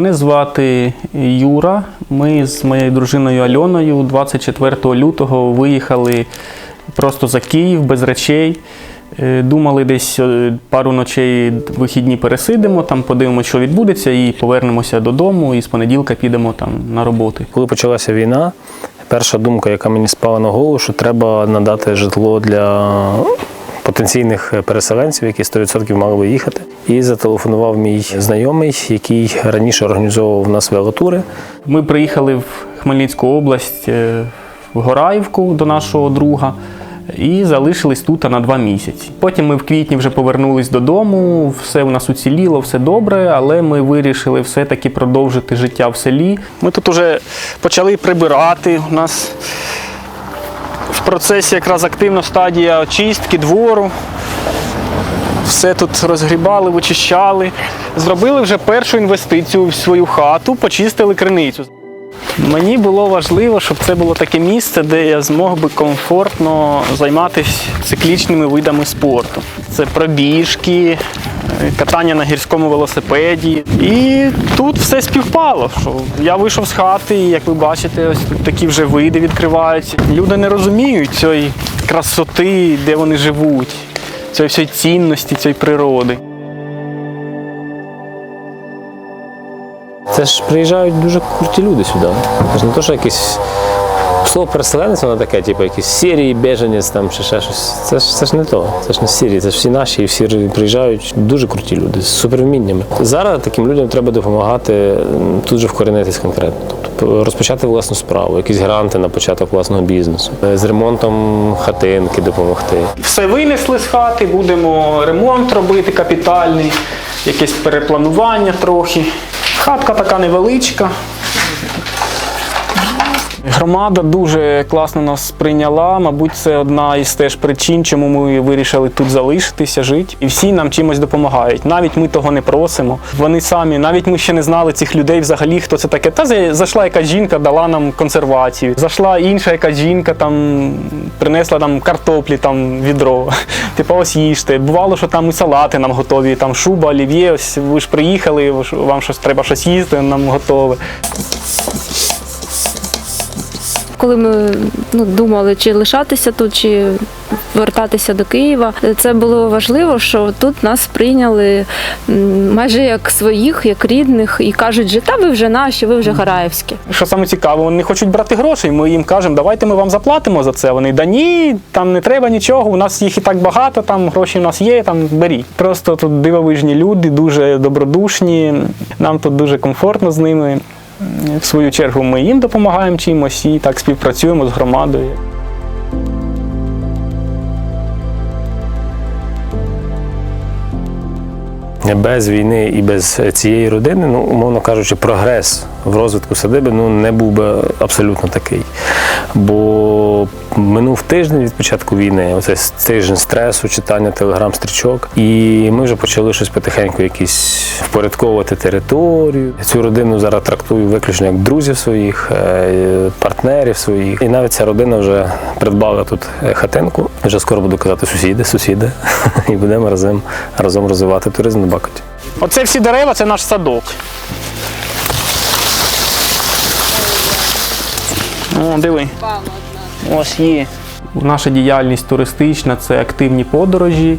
Мене звати Юра. Ми з моєю дружиною Альоною 24 лютого виїхали просто за Київ без речей. Е, Думали, десь е, пару ночей вихідні пересидимо, там подивимося, що відбудеться, і повернемося додому. І з понеділка підемо там на роботи. Коли почалася війна, перша думка, яка мені спала на голову, що треба надати житло для потенційних переселенців, які 100% мали би їхати. І зателефонував мій знайомий, який раніше організовував у нас велотури. Ми приїхали в Хмельницьку область е, в Гораївку до нашого друга і залишились тут на два місяці. Потім ми в квітні вже повернулись додому, все у нас уціліло, все добре, але ми вирішили все-таки продовжити життя в селі. Ми тут вже почали прибирати. У нас в процесі якраз активна стадія очистки двору. Все тут розгрібали, вичищали. Зробили вже першу інвестицію в свою хату, почистили криницю. Мені було важливо, щоб це було таке місце, де я змог би комфортно займатися циклічними видами спорту. Це пробіжки, катання на гірському велосипеді. І тут все співпало. Що я вийшов з хати, і як ви бачите, ось тут такі вже види відкриваються. Люди не розуміють цієї красоти, де вони живуть, цієї всієї цінності, цієї природи. Це ж приїжджають дуже круті люди сюди. Це ж не то, що якісь. Слово переселенець, воно таке, типу, якісь Сирії, біженець там чи ще щось. Це ж це ж не то. Це ж не з Сирії, це ж всі наші, і всі приїжджають дуже круті люди з супервміннями. Зараз таким людям треба допомагати тут же вкоренитись конкретно. Тобто розпочати власну справу, якісь гранти на початок власного бізнесу, е, з ремонтом хатинки допомогти. Все винесли з хати, будемо ремонт робити капітальний, якесь перепланування трохи. Хатка така невеличка. Громада дуже класно нас прийняла. Мабуть, це одна із теж причин, чому ми вирішили тут залишитися, жити. І всі нам чимось допомагають. Навіть ми того не просимо. Вони самі, навіть ми ще не знали цих людей взагалі, хто це таке. Та зайшла якась жінка, дала нам консервацію. Зайшла інша якась жінка, там принесла нам картоплі, там відро. Типа, ось їжте. Бувало, що там і салати нам готові, там шуба, олів'є, ось ви ж приїхали, вам щось треба щось їсти, нам готове. Коли ми ну, думали, чи лишатися тут, чи вертатися до Києва, це було важливо, що тут нас прийняли майже як своїх, як рідних, і кажуть, що та ви вже наші, ви вже Гараївські. Що саме цікаво, вони не хочуть брати грошей. Ми їм кажемо, давайте ми вам заплатимо за це. Вони да ні, там не треба нічого. У нас їх і так багато, там гроші в нас є, там беріть. Просто тут дивовижні люди, дуже добродушні. Нам тут дуже комфортно з ними. В свою чергу ми їм допомагаємо чимось і так співпрацюємо з громадою. без війни і без цієї родини, ну, умовно кажучи, прогрес в розвитку садиби ну, не був би абсолютно такий. Бо минув тиждень від початку війни, оце тиждень стресу, читання телеграм-стрічок, і ми вже почали щось потихеньку якісь впорядковувати територію. Цю родину зараз трактую виключно як друзів своїх, е, партнерів своїх. І навіть ця родина вже придбала тут е, хатинку. Вже скоро буду казати сусіди, сусіди, і будемо разом, разом розвивати туризм на Бакоті. Оце всі дерева це наш садок. О, диви. Ось є. Наша діяльність туристична це активні подорожі.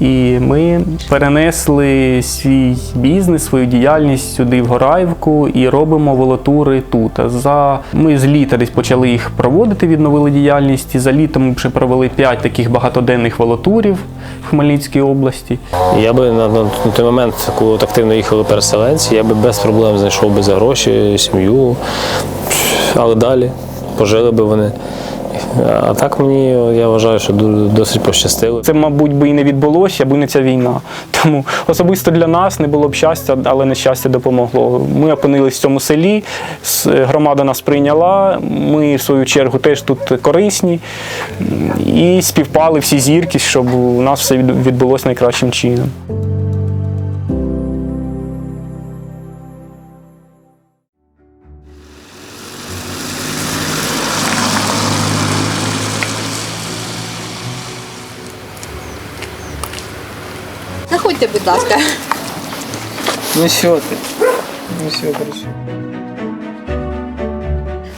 І ми перенесли свій бізнес, свою діяльність сюди в Гораївку і робимо велотури тут. За ми з літа десь почали їх проводити, відновили діяльність. І за літом ми вже провели 5 таких багатоденних велотурів в Хмельницькій області. Я би на, на, на той момент, коли от активно їхали переселенці, я би без проблем знайшов би за гроші сім'ю, але далі пожили би вони. А так мені я вважаю, що досить пощастило. Це, мабуть, би і не відбулося, аби не ця війна. Тому особисто для нас не було б щастя, але нещастя допомогло. Ми опинились в цьому селі, громада нас прийняла. Ми, в свою чергу, теж тут корисні і співпали всі зірки, щоб у нас все відбулося найкращим чином. Заходьте, будь ласка. Ну що ти?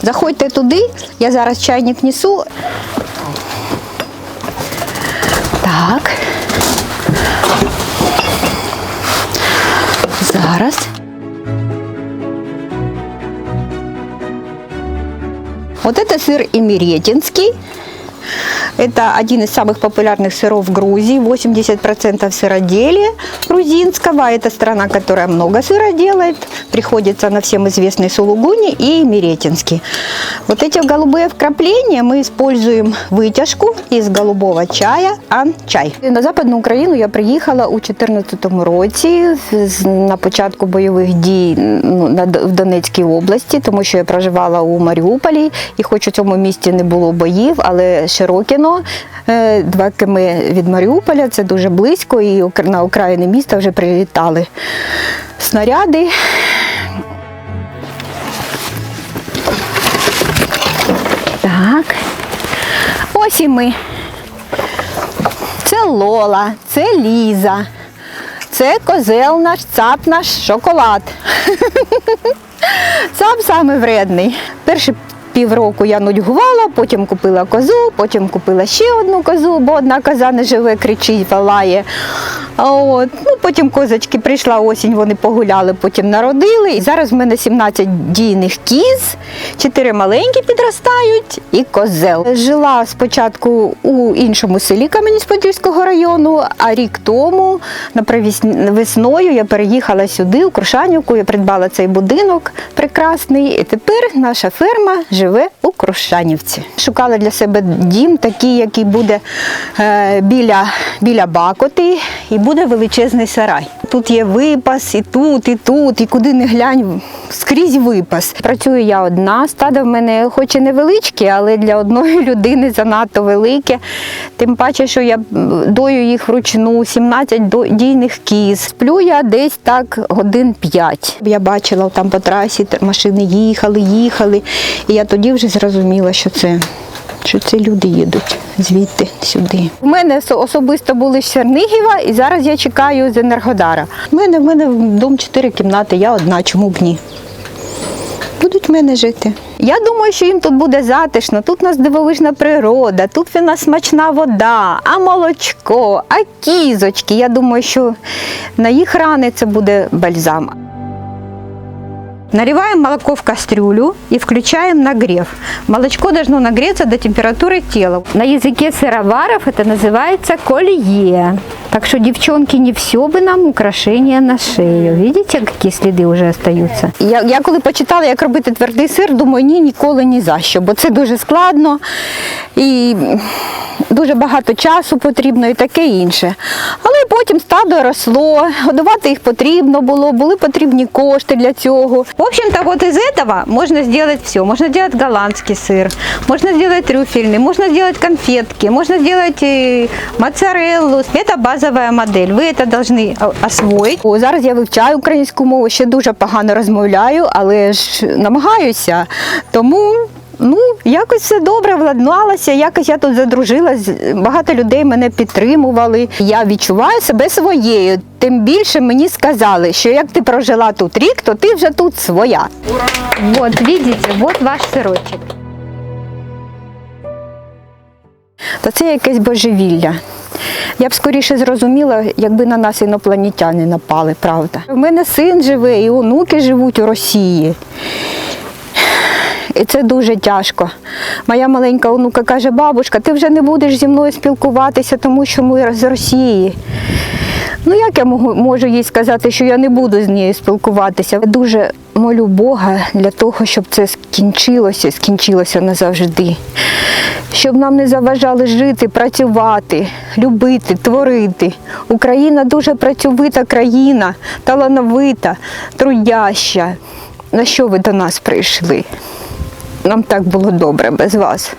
Заходьте туди, я зараз чайник несу. Так. Зараз. Вот это сыр имеретинский. Это один из самых популярных сыров в Грузии. 80% сыроделия грузинского. Это страна, которая много сыра делает. Приходится на всем известный Сулугуни и Имеретинский. Вот эти голубые вкрапления мы используем вытяжку из голубого чая Ан-чай. На Западну Україну я приїхала у 2014 році з- на початку бойових дій ну, на Д- в Донецькій області, тому що я проживала у Маріуполі, і хоч у цьому місті не було боїв, але Широкіно, е, два км від Маріуполя, це дуже близько, і на окраїни міста вже прилітали снаряди. Так. Ось і ми. Це Лола, це Ліза, це козел наш, цап наш, шоколад. Цап саме вредний. Перші півроку я нудьгувала, потім купила козу, потім купила ще одну козу, бо одна коза не живе, кричить, палає. От. Ну, потім козочки прийшла осінь, вони погуляли, потім народили. І зараз в мене 17 дійних кіз, 4 маленькі підростають і козел. Жила спочатку у іншому селі Кам'янець-Подільського району, а рік тому, весною, я переїхала сюди, у Крушанівку, я придбала цей будинок прекрасний. І тепер наша ферма живе у Крушанівці. Шукала для себе дім, такий, який буде е, біля, біля Бакоти, і буде величезний сарай. Тут є випас, і тут, і тут, і куди не глянь, скрізь випас. Працюю я одна, стадо в мене хоч і невеличке, але для одної людини занадто велике. Тим паче, що я дою їх вручну, 17 дійних кіз. Сплю я десь так годин 5. Я бачила там по трасі машини їхали, їхали. І я тоді вже зрозуміла, що це що це люди їдуть звідти сюди. У мене особисто були з Чернігіва, і зараз я чекаю з Енергодара. У мене в мене дом чотири кімнати, я одна, чому б ні? Будуть в мене жити. Я думаю, що їм тут буде затишно, тут у нас дивовижна природа, тут в нас смачна вода, а молочко, а кізочки. Я думаю, що на їх рани це буде бальзам. Наливаем молоко в кастрюлю и включаем нагрев. Молочко должно нагреться до температуры тела. На языке сыроваров это называется колье. Так что, девчонки, не все бы нам украшения на шею. Видите, какие следы уже остаются? Я, я коли почитала, як робити твердий сир, думаю, ні, ніколи ні за що, бо це дуже складно і дуже багато часу потрібно і таке інше. Але потім стадо росло, годувати їх потрібно було, були потрібні кошти для цього. В общем-то, вот из этого можно сделать все. Можно сделать голландский сыр, можно сделать трюфельный, можно сделать конфетки, можно сделать э, моцареллу. Это базовая модель. Ви це повинні освоїти. О, зараз я вивчаю українську мову, ще дуже погано розмовляю, але ж намагаюся. Тому Ну, якось все добре владналося, якось я тут задружилась, багато людей мене підтримували. Я відчуваю себе своєю. Тим більше мені сказали, що як ти прожила тут рік, то ти вже тут своя. Ура! Вот, видите, вот ваш сирочок. То це якесь божевілля. Я б скоріше зрозуміла, якби на нас інопланетяни напали, правда. У мене син живе, і онуки живуть у Росії. І це дуже тяжко. Моя маленька онука каже, бабушка, ти вже не будеш зі мною спілкуватися, тому що ми з Росії. Ну як я можу, їй сказати, що я не буду з нею спілкуватися? Я дуже молю Бога для того, щоб це скінчилося, скінчилося назавжди. Щоб нам не заважали жити, працювати, любити, творити. Україна дуже працьовита країна, талановита, трудяща. На що ви до нас прийшли? Нам так було добре без вас.